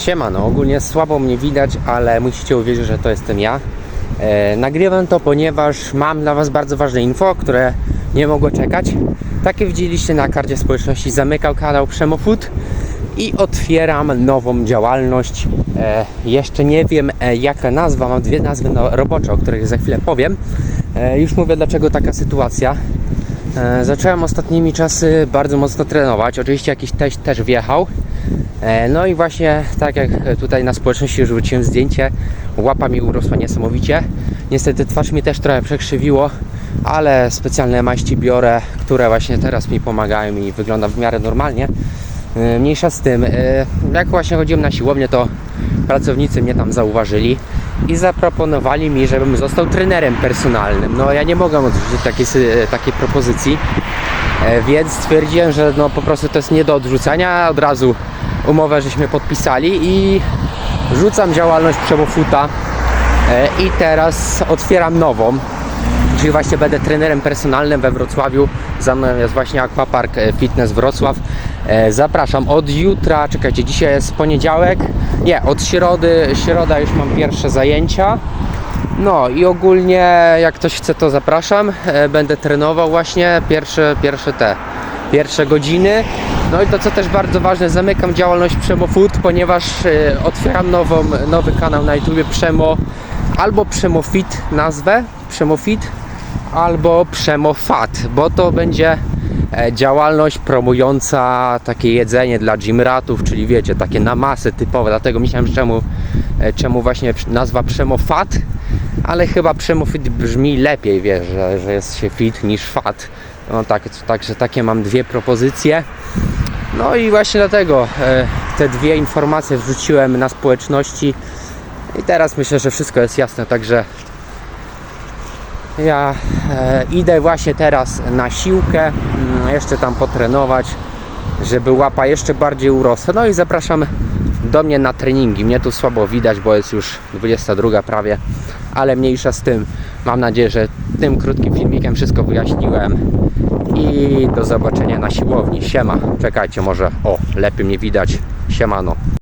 Siemano, ogólnie słabo mnie widać, ale musicie uwierzyć, że to jestem ja. E, nagrywam to, ponieważ mam dla Was bardzo ważne info, które nie mogło czekać. Takie widzieliście na karcie społeczności. Zamykał kanał Przemofood i otwieram nową działalność. E, jeszcze nie wiem e, jaka nazwa, mam dwie nazwy no, robocze, o których za chwilę powiem. E, już mówię dlaczego taka sytuacja. E, zacząłem ostatnimi czasy bardzo mocno trenować. Oczywiście jakiś teść też wjechał. E, No i właśnie tak jak tutaj na społeczności już wróciłem zdjęcie, łapa mi urosła niesamowicie. Niestety twarz mi też trochę przekrzywiło, ale specjalne maści biorę, które właśnie teraz mi pomagają i wygląda w miarę normalnie. E, Mniejsza z tym, e, jak właśnie chodziłem na siłownię, to pracownicy mnie tam zauważyli i zaproponowali mi, żebym został trenerem personalnym. No ja nie mogę odrzucić takiej, takiej propozycji, więc stwierdziłem, że no po prostu to jest nie do odrzucenia. Od razu umowę żeśmy podpisali i rzucam działalność Przemofuta e, i teraz otwieram nową. Czyli właśnie będę trenerem personalnym we Wrocławiu. Za mną jest właśnie Aquapark Fitness Wrocław. E, Zapraszam od jutra, czekajcie, dzisiaj jest poniedziałek. Nie, od środy, środa już mam pierwsze zajęcia. No i ogólnie jak ktoś chce to zapraszam. E, Będę trenował właśnie pierwsze, pierwsze te pierwsze godziny. No i to co też bardzo ważne, zamykam działalność Przemo Food, ponieważ e, otwieram nową, nowy kanał na YouTube Przemo albo Przemo Fit nazwę, Przemo Fit albo Przemo Fat, bo to będzie e, działalność promująca takie jedzenie dla gymratów, czyli wiecie, takie na masę typowe, dlatego myślałem, czemu, e, czemu właśnie nazwa Przemo Fat, ale chyba Przemo Fit brzmi lepiej, wiesz, że, że jest się fit niż fat. No tak, także takie mam dwie propozycje. No i właśnie dlatego e, te dwie informacje wrzuciłem na społeczności i teraz myślę, że wszystko jest jasne, także ja e, idę właśnie teraz na siłkę, mm, jeszcze tam potrenować, żeby łapa jeszcze bardziej urosła. No i zapraszam do mnie na treningi. Mnie tu słabo widać, bo jest już 22 prawie, ale mniejsza z tym. Mam nadzieję, że tym krótkim filmikiem wszystko wyjaśniłem. I do zobaczenia na siłowni. Siema. Czekajcie, może o, lepiej mnie widać. Siemano.